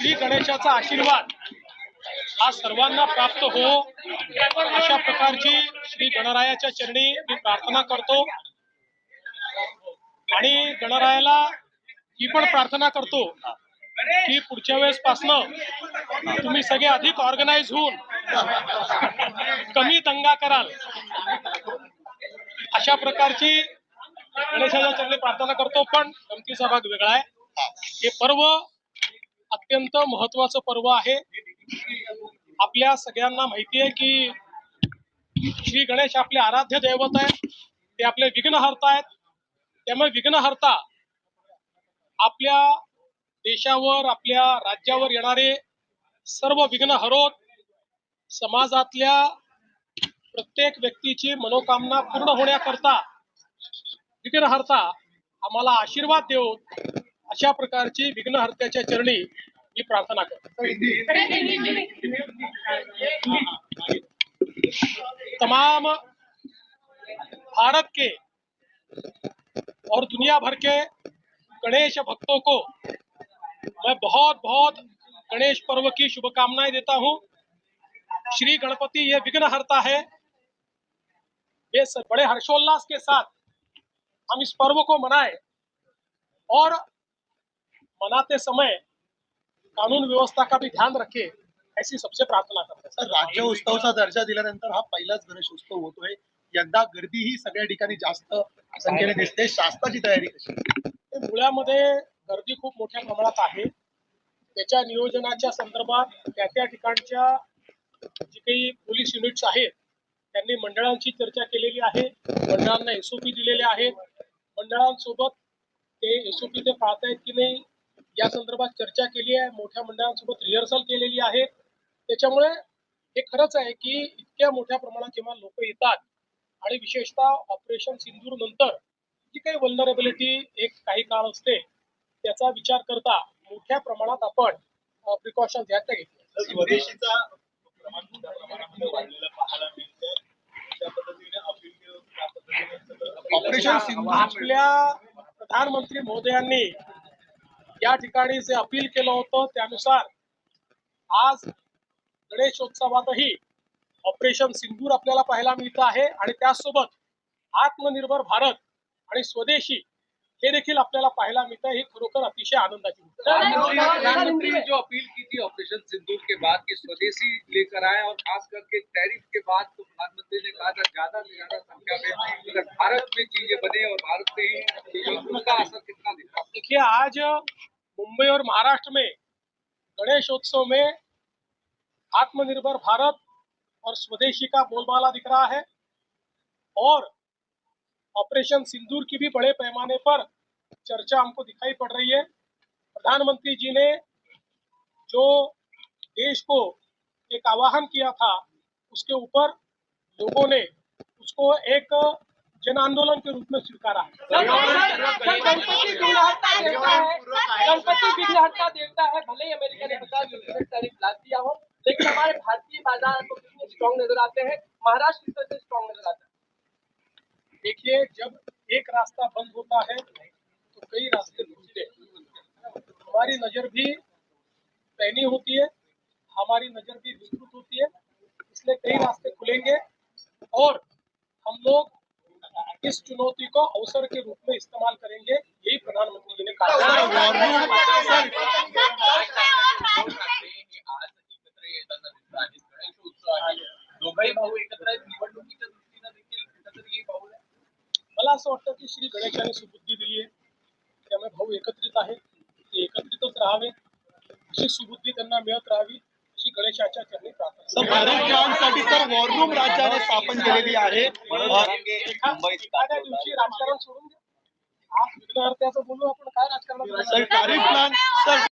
श्री गणेशाचा आशीर्वाद हा सर्वांना प्राप्त हो अशा प्रकारची श्री गणरायाच्या चरणी मी प्रार्थना करतो. आणि गणरायाला ही पण प्रार्थना करतो की पुढच्या वेळेस पासन तुम्ही सगळे अधिक ऑर्गनाइज होऊन कमी दंगा कराल. अशा प्रकारची गणेशाच्या चरणी प्रार्थना करतो पण गमतीचा भाग वेगळा आहे. हे पर्व अत्यंत महत्वाचं पर्व आहे. आपल्या सगळ्यांना माहिती आहे की श्री गणेश आपले आराध्य दैवत आहे ते आपले विघ्नहर्ता आहेत. त्यामुळे विघ्नहर्ता आपल्या देशावर आपल्या राज्यावर येणारे सर्व विघ्न हरोत समाजातल्या प्रत्येक व्यक्तीची मनोकामना पूर्ण होण्याकरता विघ्नहर्ता आम्हाला आशीर्वाद देऊ अशा प्रकारची विघ्नहर्त्याच्या चरणी मी प्रार्थना करतो तमाम भारत के और दुनिया भर के गणेश भक्तों को मैं बहुत बहुत गणेश पर्व की शुभकामनाएँ देता हूँ। श्री गणपति ये विघ्नहर्ता है। ये बड़े हर्षोल्लास के साथ हम इस पर्व को मनाएँ और मनाते समय कानून व्यवस्था का भी ध्यान रखें ऐसी सबसे प्रार्थना करते हैं। सर राज्य उत्सवाचा दर्जा दिल्यानंतर हा पहिलाच गणेश उत्सव होतोय. यंदा गर्दी ही सगळ्या ठिकाणी जास्त संख्येने दिसते. शासनाची तयारी कशी? ते धुळ्यामध्ये गर्दी खूप मोठ्या प्रमाणात आहे. त्याच्या नियोजनाच्या संदर्भात त्या त्या ठिकाणच्या जी काही पोलीस युनिट्स आहेत त्यांनी मंडळांची चर्चा केलेली आहे. मंडळांना एसओपी दिलेले आहेत. मंडळांसोबत ते एसओपी ते पाळतायत की नाही या संदर्भात चर्चा केली आहे. मोठ्या मंडळांसोबत रिहर्सल केलेली आहे. त्याच्यामुळे हे खरंच आहे की इतक्या मोठ्या प्रमाणात जेव्हा लोक येतात आणि विशेषतः ऑपरेशन सिंदूर नंतर जी काही वल्नरेबिलिटी एक काही काळ असते त्याचा विचार करता मोठ्या प्रमाणात आपण प्रिकॉशन घ्यायला घेतले. स्वदेशीचा ऑपरेशन सिंधू आपल्या प्रधानमंत्री महोदयांनी या ठिकाणी जे अपील केलं होतं त्यानुसार आज गणेशोत्सवातही ऑपरेशन सिंदूर आपल्याला पाहायला मिळतं आहे आणि त्याचसोबत आत्मनिर्भर भारत आणि स्वदेशी हे देखील आपल्याला पाहायला मिळतं. ही खरोखर अतिशय आनंदाची प्रधानमंत्री ने जो अपील की थी ऑपरेशन सिंदूर के बाद कि स्वदेशी लेकर आए और खास करके टैरिफ के बाद तो प्रधानमंत्री ने कहा था ज़्यादा से ज़्यादा संख्या में भारत में चीज़ें बने और भारत में ही तो असर कितना दिखा देखिए आज मुंबई और महाराष्ट्र में गणेशोत्सव में आत्मनिर्भर भारत और स्वदेशी का बोलबाला दिख रहा है और ऑपरेशन सिंदूर की भी बड़े पैमाने पर चर्चा हमको दिखाई पड़ रही है। प्रधानमंत्री जी ने जो देश को एक आवाहन किया था, उसके ऊपर लोगों ने उसको एक जन आंदोलन के रूप में स्वीकारा है। गणपति विघ्नहर्ता देवता है। गणपति विघ्नहर्ता देवता है। भले ही अमेरिका ने पचास टैरिफ ला दिया हो लेकिन हमारे भारतीय बाज़ार तो कितने स्ट्रॉन्ग नज़र आते हैं? महाराष्ट्र किस तरह से स्ट्रॉन्ग नज़र आता है। देखिए जब एक रास्ता बंद होता है तो कई रास्ते खुलते हमारी नज़र भी पैनी होती है हमारी नज़र भी विस्तृत होती है इसलिए कई रास्ते खुलेंगे। और हम लोग इस चुनौती को अवसर के रूप में इस्तेमाल करेंगे यही प्रधानमंत्री जी ने कहा। दोघंही भाऊ एकत्र आहेत निवडणुकीच्या दृष्टीनं देखील कुठेतरी हे। मला असं वाटतं की श्री गणेशाने सुबुद्धी दिली आहे त्यामुळे भाऊ एकत्रित आहेत ते एकत्रितच राहावे अशी सुबुद्धी त्यांना मिळत राहावी अशी गणेशाच्या तर भारत खेळांसाठी तर वॉररूम राज्याने स्थापन केलेली आहे. दिवशी राजकारण सोडून विद्यार्थ्याचं बोलू आपण काय राजकारण सर सर